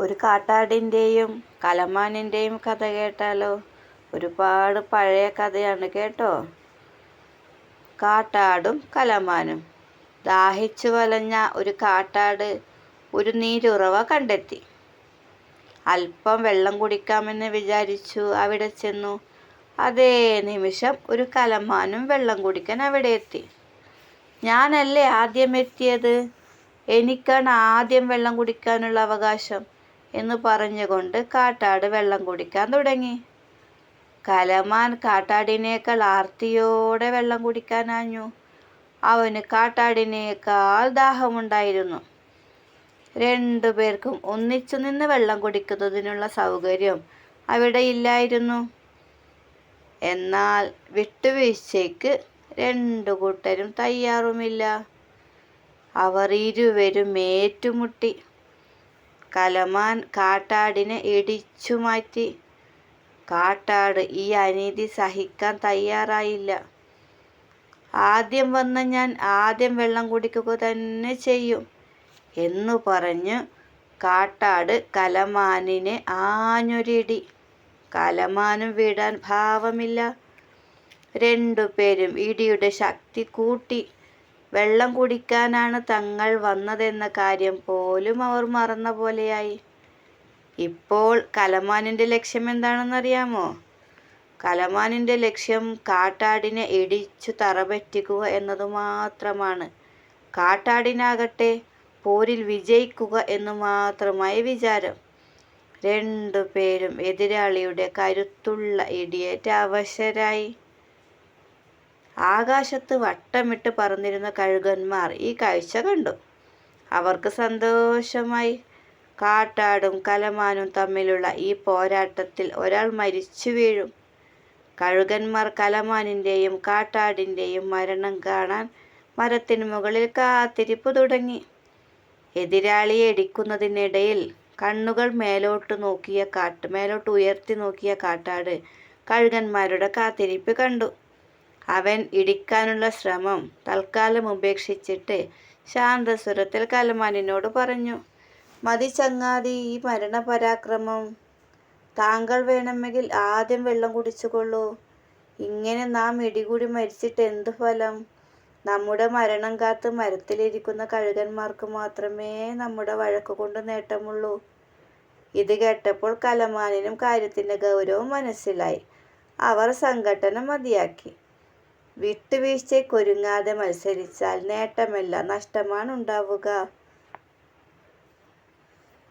ഒരു കാട്ടാടിന്റെയും കലമാനിന്റെയും കഥ കേട്ടാലോ? ഒരുപാട് പഴയ കഥയാണ് കേട്ടോ? കാട്ടാടും കലമാനും. ദാഹിച്ചു വലഞ്ഞ ഒരു കാട്ടാട് ഒരു നീരുറവ കണ്ടെത്തി. അല്പം വെള്ളം കുടിക്കാമെന്ന് വിചാരിച്ചു അവിടെ ചെന്നു. അതേ നിമിഷം ഒരു കലമാനും വെള്ളം കുടിക്കാൻ അവിടെ എത്തി. ഞാനല്ലേ ആദ്യം എത്തിയത്? എനിക്കാണ് ആദ്യം വെള്ളം കുടിക്കാനുള്ള അവകാശം. എന്ന് പറഞ്ഞുകൊണ്ട് കാട്ടാട് വെള്ളം കുടിക്കാൻ തുടങ്ങി. കലമാൻ കാട്ടാടിനേക്കാൾ ആർത്തിയോടെ വെള്ളം കുടിക്കാൻ ആഞ്ഞു. അവന് കാട്ടാടിനേക്കാൾ ദാഹമുണ്ടായിരുന്നു. രണ്ടു പേർക്കും ഒന്നിച്ചു നിന്ന് വെള്ളം കുടിക്കുന്നതിനുള്ള സൗകര്യം അവിടെ ഇല്ലായിരുന്നു. എന്നാൽ വിട്ടുവീഴ്ചയ്ക്ക് രണ്ടു കൂട്ടരും തയ്യാറുമില്ല. അവർ ഇരുവരും ഏറ്റുമുട്ടി കലമാൻ കാട്ടാടിനെ ഇടിച്ചു മാറ്റി കാട്ടാട് ഈ അനീതി സഹിക്കാൻ തയ്യാറായില്ല. ആദ്യം വന്ന ഞാൻ ആദ്യം വെള്ളം കുടിക്കുക തന്നെ ചെയ്യും എന്നു പറഞ്ഞു കാട്ടാട് കലമാനിനെ ആഞ്ഞൊരിടി. കലമാനും വിടാൻ ഭാവമില്ല. രണ്ടുപേരും ഇടിയുടെ ശക്തി കൂട്ടി. വെള്ളം കുടിക്കാനാണ് തങ്ങൾ വന്നതെന്ന കാര്യം പോലും അവർ മറന്ന പോലെയായി. ഇപ്പോൾ കലമാനിന്റെ ലക്ഷ്യം എന്താണെന്നറിയാമോ? കലമാനിന്റെ ലക്ഷ്യം കാട്ടാടിനെ ഇടിച്ചു തറപറ്റിക്കുക എന്നതു മാത്രമാണ്. കാട്ടാടിനാകട്ടെ പോരിൽ വിജയിക്കുക എന്നു മാത്രമായി വിചാരം. രണ്ടു പേരും എതിരാളിയുടെ കരുത്തുള്ള ഇടിയേറ്റ അവശരായി. ആകാശത്ത് വട്ടമിട്ട് പറന്നിരുന്ന കഴുകന്മാർ ഈ കാഴ്ച കണ്ടു. അവർക്ക് സന്തോഷമായി. കാട്ടാടും കലമാനും തമ്മിലുള്ള ഈ പോരാട്ടത്തിൽ ഒരാൾ മരിച്ചു വീഴും. കഴുകന്മാർ കലമാനിന്റെയും കാട്ടാടിന്റെയും മരണം കാണാൻ മരത്തിന് മുകളിൽ കാത്തിരിപ്പ് തുടങ്ങി. എതിരാളിയെ ഇടിക്കുന്നതിനിടയിൽ കണ്ണുകൾ മേലോട്ട് നോക്കിയ കാട്ട് മേലോട്ട് ഉയർത്തി നോക്കിയ കാട്ടാട് കഴുകന്മാരുടെ കാത്തിരിപ്പ് കണ്ടു. അവൻ ഇടിക്കാനുള്ള ശ്രമം തൽക്കാലം ഉപേക്ഷിച്ചിട്ട് ശാന്തസ്വരത്തിൽ കലമാനിനോട് പറഞ്ഞു മതി ചങ്ങാതി ഈ മരണപരാക്രമം. താങ്കൾ വേണമെങ്കിൽ ആദ്യം വെള്ളം കുടിച്ചുകൊള്ളൂ. ഇങ്ങനെ നാം ഇടികൂടി മരിച്ചിട്ട് എന്തു ഫലം? നമ്മുടെ മരണം കാത്ത് മരത്തിലിരിക്കുന്ന കഴുകന്മാർക്ക് മാത്രമേ നമ്മുടെ വഴക്ക് കൊണ്ട് നേട്ടമുള്ളൂ. ഇത് കേട്ടപ്പോൾ കലമാനിനും കാര്യത്തിന്റെ ഗൗരവം മനസ്സിലായി. അവർ സംഘടന മതിയാക്കി. വിട്ടുവീഴ്ചയ്ക്കൊരുങ്ങാതെ മത്സരിച്ചാൽ നേട്ടമല്ല നഷ്ടമാണ് ഉണ്ടാവുക.